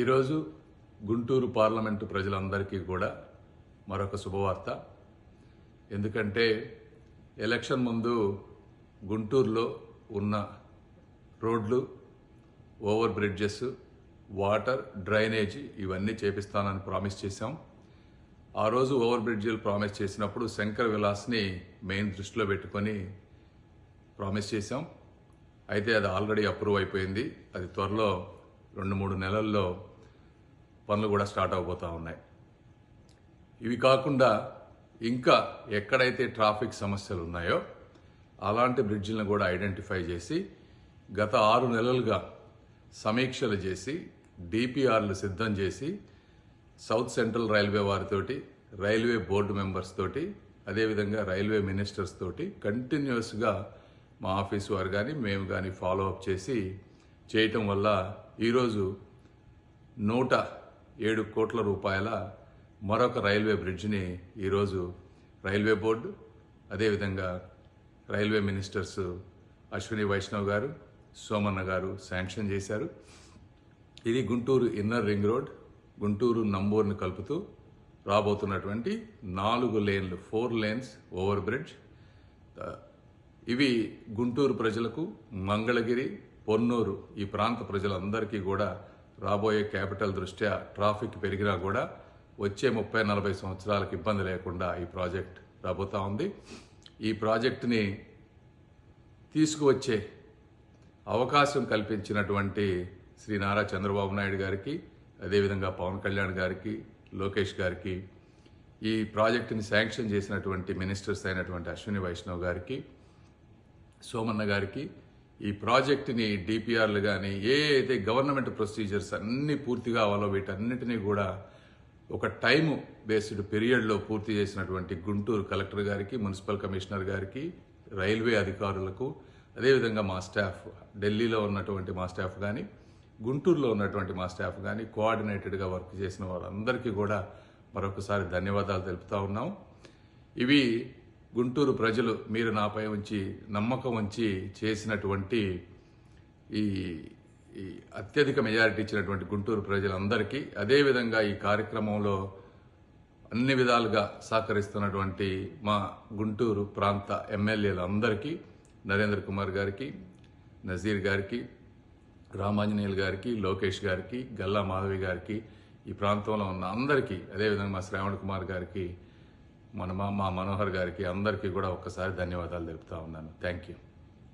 ఈరోజు గుంటూరు పార్లమెంటు ప్రజలందరికీ కూడా మరొక శుభవార్త. ఎందుకంటే ఎలక్షన్ ముందు గుంటూరులో ఉన్న రోడ్లు ఓవర్ బ్రిడ్జెస్ వాటర్ డ్రైనేజీ ఇవన్నీ చేపిస్తానని ప్రామిస్ చేశాం. ఆ రోజు ఓవర్ బ్రిడ్జీలు ప్రామిస్ చేసినప్పుడు శంకర్ విలాస్ని మెయిన్ దృష్టిలో పెట్టుకొని ప్రామిస్ చేశాం. అయితే అది ఆల్రెడీ అప్రూవ్ అయిపోయింది. అది త్వరలో రెండు మూడు నెలల్లో పనులు కూడా స్టార్ట్ అవబోతూ ఉన్నాయి. ఇవి కాకుండా ఇంకా ఎక్కడైతే ట్రాఫిక్ సమస్యలు ఉన్నాయో అలాంటి బ్రిడ్జిలను కూడా ఐడెంటిఫై చేసి గత ఆరు నెలలుగా సమీక్షలు చేసి డిపిఆర్లు సిద్ధం చేసి సౌత్ సెంట్రల్ రైల్వే వారితోటి రైల్వే బోర్డు మెంబర్స్ తోటి అదేవిధంగా రైల్వే మినిస్టర్స్ తోటి కంటిన్యూస్గా మా ఆఫీస్ వారు కానీ మేము కానీ ఫాలో అప్ చేసి చేయటం వల్ల ఈరోజు నూట ఏడు కోట్ల రూపాయల మరొక రైల్వే బ్రిడ్జ్ని ఈరోజు రైల్వే బోర్డు అదేవిధంగా రైల్వే మినిస్టర్స్ అశ్విని వైష్ణవ్ గారు సోమన్న గారు శాంక్షన్ చేశారు. ఇది Guntur inner ring road Guntur నంబూరుని కలుపుతూ రాబోతున్నటువంటి నాలుగు లేన్లు ఫోర్ లేన్స్ ఓవర్ బ్రిడ్జ్. ఇవి గుంటూరు ప్రజలకు మంగళగిరి పొన్నూరు ఈ ప్రాంత ప్రజలందరికీ కూడా రాబోయే క్యాపిటల్ దృష్ట్యా ట్రాఫిక్ పెరిగినా కూడా వచ్చే ముప్పై నలభై సంవత్సరాలకు ఇబ్బంది లేకుండా ఈ ప్రాజెక్ట్ రాబోతా ఉంది. ఈ ప్రాజెక్టుని తీసుకువచ్చే అవకాశం కల్పించినటువంటి శ్రీ నారా చంద్రబాబు నాయుడు గారికి అదేవిధంగా పవన్ కళ్యాణ్ గారికి లోకేష్ గారికి ఈ ప్రాజెక్టుని శాంక్షన్ చేసినటువంటి మినిస్టర్స్ అయినటువంటి అశ్విని వైష్ణవ్ గారికి సోమన్న గారికి ఈ ప్రాజెక్టుని డిపిఆర్లు కానీ ఏ అయితే గవర్నమెంట్ ప్రొసీజర్స్ అన్నీ పూర్తిగా అవ్వాలో వీటన్నిటినీ కూడా ఒక టైం బేస్డ్ పీరియడ్లో పూర్తి చేసినటువంటి గుంటూరు కలెక్టర్ గారికి మున్సిపల్ కమిషనర్ గారికి రైల్వే అధికారులకు అదేవిధంగా మా స్టాఫ్ ఢిల్లీలో ఉన్నటువంటి మా స్టాఫ్ కానీ గుంటూరులో ఉన్నటువంటి మా స్టాఫ్ కానీ కోఆర్డినేటెడ్గా వర్క్ చేసిన వాళ్ళందరికీ కూడా మరొకసారి ధన్యవాదాలు తెలుపుతా ఉన్నాం. ఇవి గుంటూరు ప్రజలు మీరు నాపై ఉంచి నమ్మకం ఉంచి చేసినటువంటి ఈ ఈ అత్యధిక మెజారిటీ ఇచ్చినటువంటి గుంటూరు ప్రజలందరికీ అదేవిధంగా ఈ కార్యక్రమంలో అన్ని విధాలుగా సహకరిస్తున్నటువంటి మా గుంటూరు ప్రాంత ఎమ్మెల్యేలందరికీ నరేంద్ర కుమార్ గారికి నజీర్ గారికి రామాంజనేయులు గారికి లోకేష్ గారికి గల్లా మాధవి గారికి ఈ ప్రాంతంలో ఉన్న అందరికీ అదేవిధంగా మా శ్రావణ్ కుమార్ గారికి మన మా మనోహర్ గారికి అందరికీ కూడా ఒక్కసారి ధన్యవాదాలు తెలుపుతా ఉన్నాను. Thank you